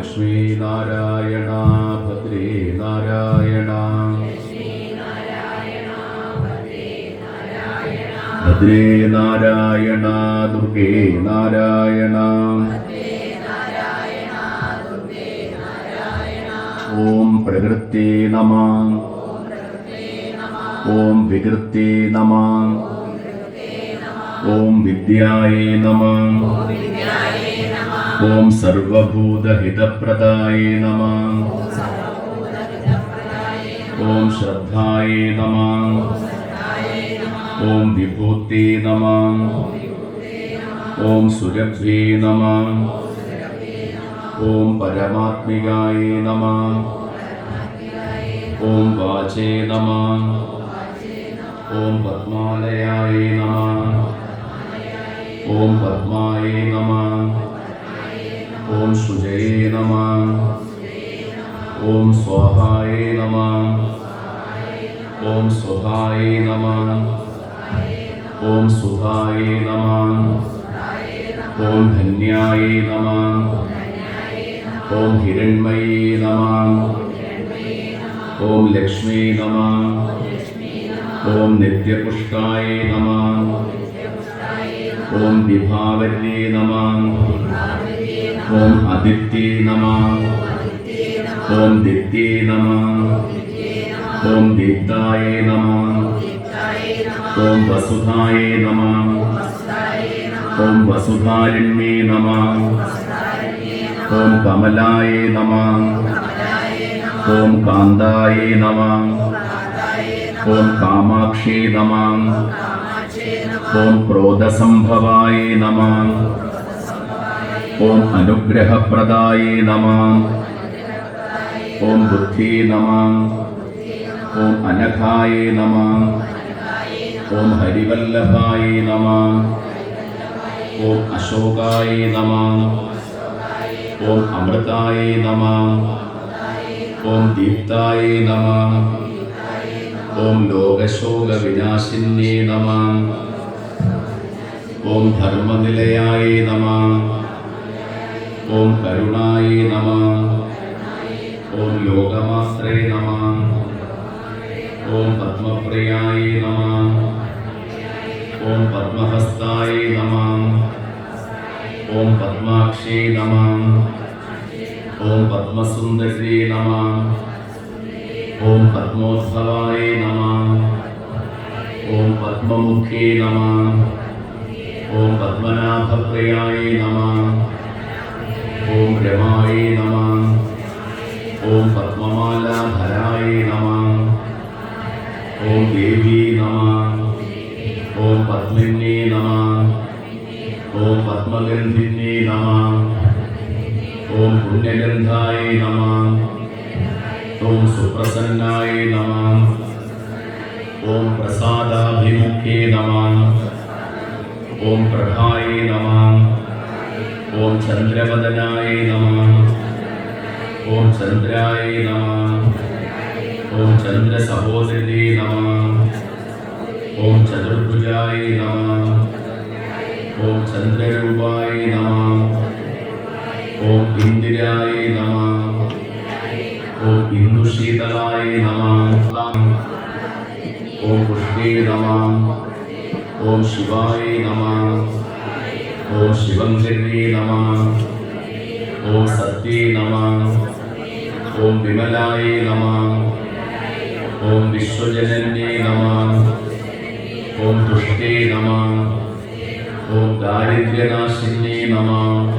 ലക്ഷ്മീ നാരായണ ഭദ്രേ നാരായണ ഭദ്രേ നാരായണ ദുർഗേ നാരായണ ഓം പ്രകൃതി നമ ഓം വികൃതി നമ ഓം വിദ്യായേ നമ ओम ॐ सर्वभूतहितप्रदाय नमः। ओम श्रद्धाय नमः। ओम विभूते नमः। ओम सुरभ्ये नमः। ओम परमात्मिकाय नमः। ओम वाचे नमः। ओम पद्मालयाय नमः। ओम पद्माय नमः। ओम सुजये नम। ओम स्वाहाय नम। ओम सुधाय नम। ओम सुधाय नम। ओम धन्याय नम। ओम हिरण्मये नम। ओम लक्ष्मी नम। ओम नित्यपुष्टाय नम। ओम विभावन्ये नम। ஓம் அதித்தே நம. ஓம் தித்தே நம. ஓம் தீப்தாய நம. ஓம் வசுதாய நம. ஓம் வசுதாரிண்மே நம. ஓம் கமலாய நம. ஓம் காந்தாய நம. ஓம் காமாட்சே நம. ஓம் புரோதசம்பவாய நம. ഓം അനുഗ്രഹപ്രദായേ നമ. ഓം ബുദ്ധി നമ. ഓം അനഘായേ നമ. ഓം ഹരിവല്ലഭായേ നമ. ഓം അശോകായേ നമ. ഓം അമൃതായേ നമ. ഓം ദീപ്തായേ നമ. ഓം ലോകശോകവിനാശിന്യേ നമ. ഓം ധർമ്മനിലയായേ നമ. ओम करुणाये नमः। ओम योगमास्त्रे नमः। ओम पद्मप्रियाये नमः। ओम पद्महस्ताये नमः। ओम पद्माक्षे नमः। ओम पद्मसुंदरी नमः। ओम पद्मोत्सवाय नमः। ओम पद्ममुखे नमः। ओम पद्मनाभप्रियाये नमः। ओम रमाय नम। ओम पद्ममालाधराय नम। ओम देवी नमः। ॐ पद्मिन्ये नमः। ॐ पद्मगन्धिन्ये नम। ओम पुण्यगन्धाय नमः। ॐ सुप्रसन्नाय नम। ओम प्रसादाभिमुखे नम। ओम प्रभाय नमः। చంద్రవదనాయ నమ. ఓం చంద్రాయ నమ. ఓం చంద్ర సహోదరి నమ. ఓం చతుర్భుజాయ నమ. ఓం చంద్రరూపాయ నమ. ఓం ఇందిరాయ నమ. ఓం ఇందుశీతలాయ నమ. ఓం పుష్పే నమ. ఓం శివాయ నమ. ओम शिवम शिवे नमः। ओम सत्ये नमः। ओम विमलाय नमः। ओम विश्वजनन्ये नमः। ओम तुष्टे नमः। ओम दारिद्र्यनाशिन्ये नमः।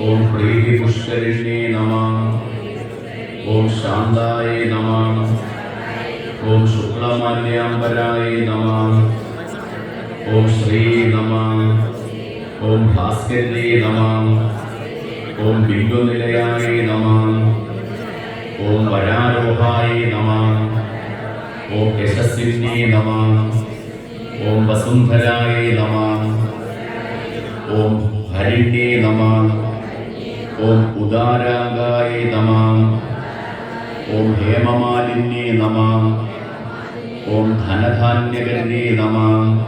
ओम प्रीतिपुष्करिण्ये नमः। ओम शान्ताय नमः। ओम शुक्लमाल्याम्बराय नमः। ओम श्री नमः। ഓം ഭാസ്കര്യേ നമാം. ഓം ബിന്ദുനിലയായ നമാം. ഓം വരാരോഹായ നമാം. ഓം യശസ്വിന്യേ നമാം. ഓം വസുന്ധരായ നമാം. ഓം ഹരിണ്യേ നമാം. ഓം ഉദാരാഗായ നമാം. ഓം ഹേമമാലിന്യേ നമാം. ഓം ധനധാന്യകരേ നമാം.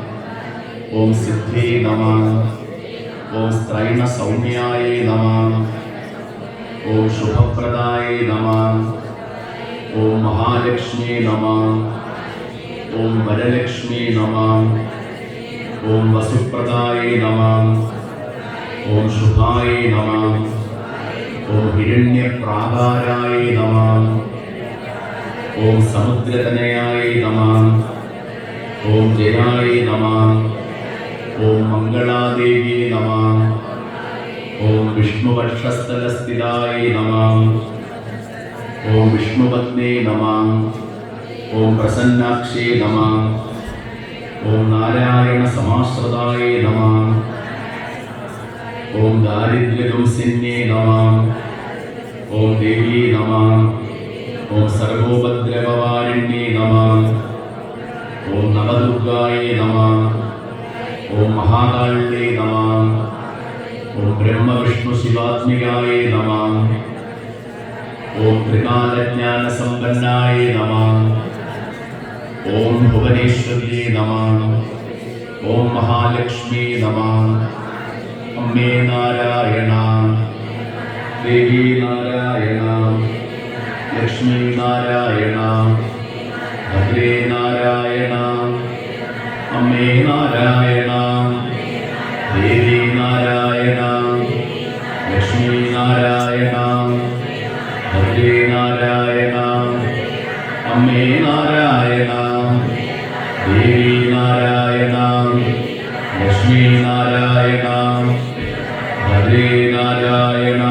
ഓം സിദ്ധേ നമ. ॐ त्रैणसौम्याय नम। ॐ शुभप्रदाय नम। ॐ महालक्ष्मी नम। ॐ वरलक्ष्मी नम। ॐ वसुप्रदाय नमः। ॐ शुभाय नमः। ॐ हिरण्यप्राकाराय नमः। ॐ समुद्रतनयाय नम। ॐ जयाय नमः। ॐ मङ्गलादेवी नमः ॐ विष्णुवर्षस्थलस्थिताय नमः ॐ विष्णुपत्ने नमः ॐ प्रसन्नाक्षे नमः ॐ नारायणसमाश्रदाय नमः ॐ दारिद्र्यगंसिन्ये नमः ॐ देवी नमः ॐ सर्वोपद्रववारिण्ये नमः ॐ नवदुर्गाय नमः ओम महाकाल्डे नम। ओम ब्रह्म विष्णु शिवात्मिकाय नमः। ओम त्रिकालज्ञान संपन्नाय नमः। ओम भुवनेश्वरी नमः। ओम महालक्ष्मी नमः। अम्बे नारायणा। देवी नारायण। लक्ष्मी नारायण। भद्रे नारायणा। अम्बे नारायण। ദേവി നാരായണ ലക്ഷ്മി നാരായണ ഭദ്രേ നാരായണ അമ്മേ നാരായണ ദേവി നാരായണ ലക്ഷ്മി നാരായണ ഭദ്രേ നാരായണ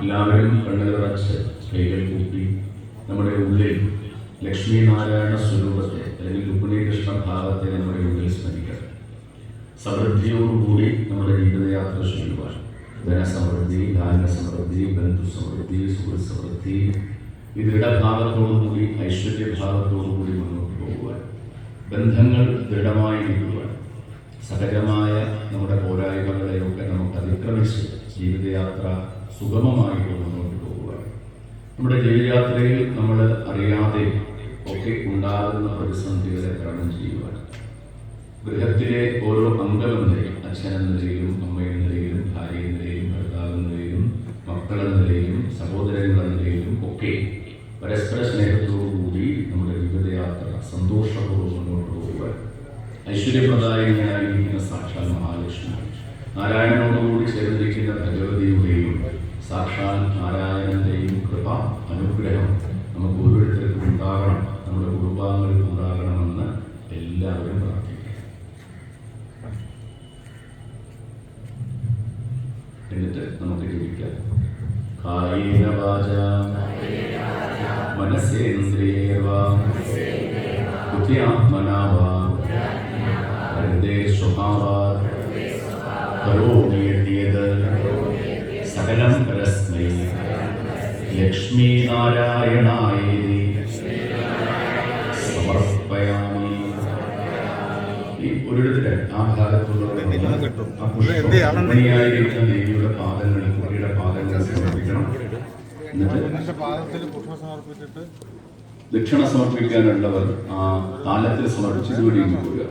എല്ലാവരും കണ്ണുകളടച്ച് കൈകൾ കൂട്ടി നമ്മുടെ ഉള്ളിൽ ലക്ഷ്മി നാരായണ സ്വരൂപത്തെ അല്ലെങ്കിൽ രുക്മിണീകൃഷ്ണ ഭാവത്തെ നമ്മുടെ ഉള്ളിൽ സ്മരിക്കണം. സമൃദ്ധിയോടുകൂടി നമ്മുടെ ജീവിതയാത്ര ചെയ്യുവാൻ ധനസമൃദ്ധി ധാന്യ സമൃദ്ധി ബന്ധു സമൃദ്ധി സുഹൃത്ത് സമൃദ്ധി ഈ ദൃഢഭാവത്തോടുകൂടി ഐശ്വര്യഭാവത്തോടുകൂടി മുന്നോട്ട് പോകുവാൻ ബന്ധങ്ങൾ ദൃഢമായിരിക്കുവാൻ സഹജമായ നമ്മുടെ പോരായ്മകളെയൊക്കെ നമുക്ക് അതിക്രമിച്ച് ജീവിതയാത്ര സുഗമമായിട്ട് മുന്നോട്ട് പോകുവാൻ. നമ്മുടെ ജീവിതയാത്രയിൽ നമ്മൾ അറിയാതെ ഒക്കെ ഉണ്ടാകുന്ന പ്രതിസന്ധികളെ തരണം ചെയ്യുവാൻ. ഗൃഹത്തിലെ ഓരോ അംഗമെന്ന നിലയിൽ അച്ഛൻ എന്ന നിലയിലും അമ്മയെന്ന നിലയിലും ഭാര്യ നിലയിലും ഭർത്താവ് നിലയിലും മക്കളെന്ന നിലയിലും സഹോദരങ്ങളെന്ന നിലയിലും ഒക്കെ പരസ്പര സ്നേഹത്തോടുകൂടി നമ്മുടെ ജീവിതയാത്ര സന്തോഷപൂർവം മുന്നോട്ട് പോകുവാൻ ഐശ്വര്യപ്രദായകനായിരിക്കുന്ന സാക്ഷാൽ മഹാലക്ഷ്മി. നാരായണനോടുകൂടി ചേർന്നിരിക്കുന്ന ഭഗവതിയുടെയും സാക്ഷാൽ നാരായണന്റെയും കൃപ അനുഗ്രഹം നമുക്ക് ഓരോരുത്തർക്കും സമർപ്പയാമി. ഒരിടത്തിൽ ആ ഭാഗത്തുള്ള ആ പുഷ്പമണിയായിരിക്കുന്ന ദേവിയുടെ പാദങ്ങളിൽ ദക്ഷിണ സമർപ്പിക്കാനുള്ളവർ ആ താലത്തിൽ സമർപ്പിച്ച് ഇതുവഴി പോവുക